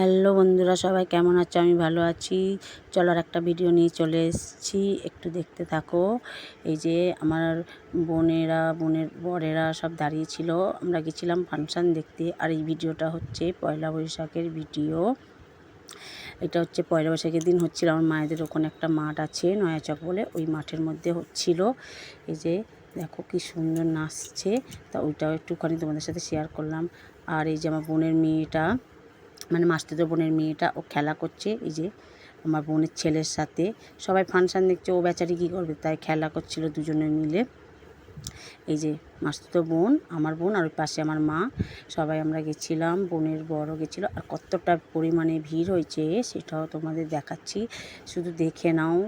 Hello বন্ধুরা, সবাই কেমন আছো? আমি ভালো আছি। চলার একটা ভিডিও নিয়ে চলে এসেছি। একটু দেখতে থাকো। এই যে আমার বোনেরা, বোনের বরেরা সব দাঁড়িয়েছিল আমরা গেছিলাম ফাংশান দেখতে। আর এই ভিডিওটা হচ্ছে পয়লা বৈশাখের ভিডিও। এটা হচ্ছে পয়লা বৈশাখের দিন হচ্ছিল। আমার মায়েদের ওখানে একটা মাঠ আছে, নয়াচক বলে। ওই মাঠের মধ্যে হচ্ছিল। এই যে দেখো কি সুন্দর নাচছে। তা ওইটাও একটুখানি তোমাদের সাথে শেয়ার করলাম। আর এই যে আমার বোনের মেয়েটা মানে মাস্তুতো বোনের মেয়েটা ও খেলা করছে, এই যে আমার বোনের ছেলের সাথে। সবাই ফাংশান দেখছে, ও বেচারি কী করবে? তাই খেলা করছিল দুজনে মিলে। এই যে মাস্তুতো বোন, আমার বোন আর ওই পাশে আমার মা। সবাই আমরা গেছিলাম, বোনের বড় গেছিল। আর কতটা পরিমাণে ভিড় হয়েছে সেটাও তোমাদের দেখাচ্ছি। শুধু দেখে নাও।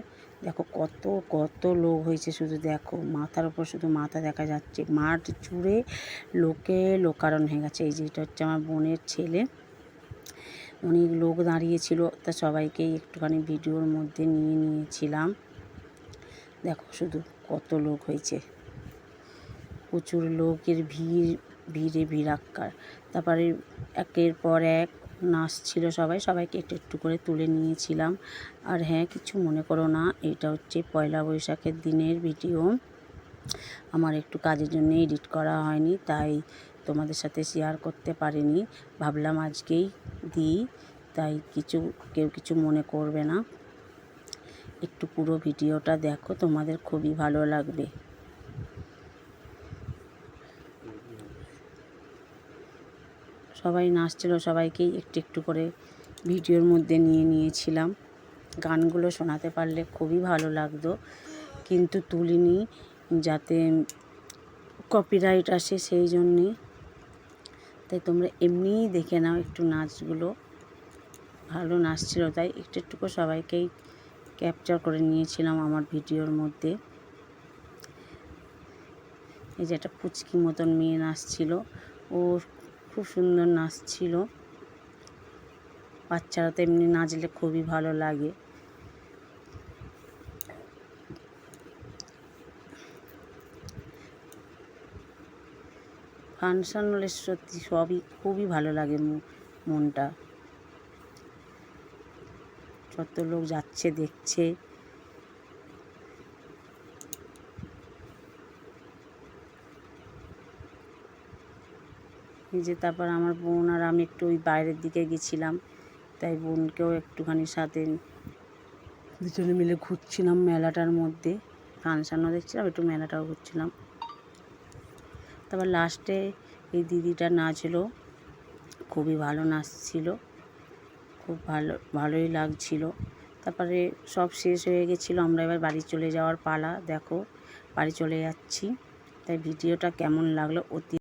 দেখো কত কত লোক হয়েছে শুধু দেখো। মাথার উপর শুধু মাথা দেখা যাচ্ছে। মাঠ জুড়ে লোকে লোকারণ হয়ে গেছে। এই যে এটা হচ্ছে আমার বোনের ছেলে। অনেক লোক দাঁড়িয়েছিল, তা সবাইকেই একটুখানি ভিডিওর মধ্যে নিয়ে নিয়েছিলাম। দেখো শুধু কত লোক হয়েছে। প্রচুর লোকের ভিড়, ভিড়ে ভিড়াক্কার। তারপরে একের পর এক নাচ ছিল সবাই, সবাইকে একটু একটু করে তুলে নিয়েছিলাম। আর হ্যাঁ কিছু মনে করো না, এটা হচ্ছে পয়লা বৈশাখের দিনের ভিডিও। আমার একটু কাজের জন্য এডিট করা হয়নি, তাই তোমাদের সাথে শেয়ার করতে পারিনি। ভাবলাম আজকেই দিই, তাই কিছু, কেউ কিছু মনে করবে না। একটু পুরো ভিডিওটা দেখো, তোমাদের খুবই ভালো লাগবে। সবাই নাচছিল, সবাইকেই একটু একটু করে ভিডিওর মধ্যে নিয়ে নিয়েছিলাম। গানগুলো শোনাতে পারলে খুবই ভালো লাগতো, কিন্তু তুলিনি যাতে কপিরাইট আসে সেই জন্যে। তাই তোমরা এমনিই দেখে নাও একটু নাচগুলো। ভালো নাচছিল, তাই একটু একটু করে সবাইকেই ক্যাপচার করে নিয়েছিলাম আমার ভিডিওর মধ্যে। এই যে একটা পুচকি মতন মেয়ে নাচছিল, ও খুব সুন্দর নাচছিল। বাচ্চারা তো এমনি নাচলে খুবই ভালো লাগে। ফাংশন হলে সত্যি সবই, খুবই ভালো লাগে মনটা। যত লোক যাচ্ছে, দেখছে। যে তারপর আমার বোন আর আমি একটু ওই বাইরের দিকে গেছিলাম, তাই বোনকেও একটুখানি সাথে দুজনে মিলে ঘুরছিলাম মেলাটার মধ্যে। ফাংশানও দেখছিলাম, একটু মেলাটাও ঘুরছিলাম। তারপর লাস্টে এই দিদিটা নাচলো। খুবই ভালো নাচছিল। খুব ভালো, ভালোই লাগছিল। তারপরে সব শেষ হয়ে গেছিল। আমরা এবার বাড়ি চলে যাওয়ার পালা, দেখো। বাড়ি চলে যাচ্ছি। তাই ভিডিওটা কেমন লাগল অতি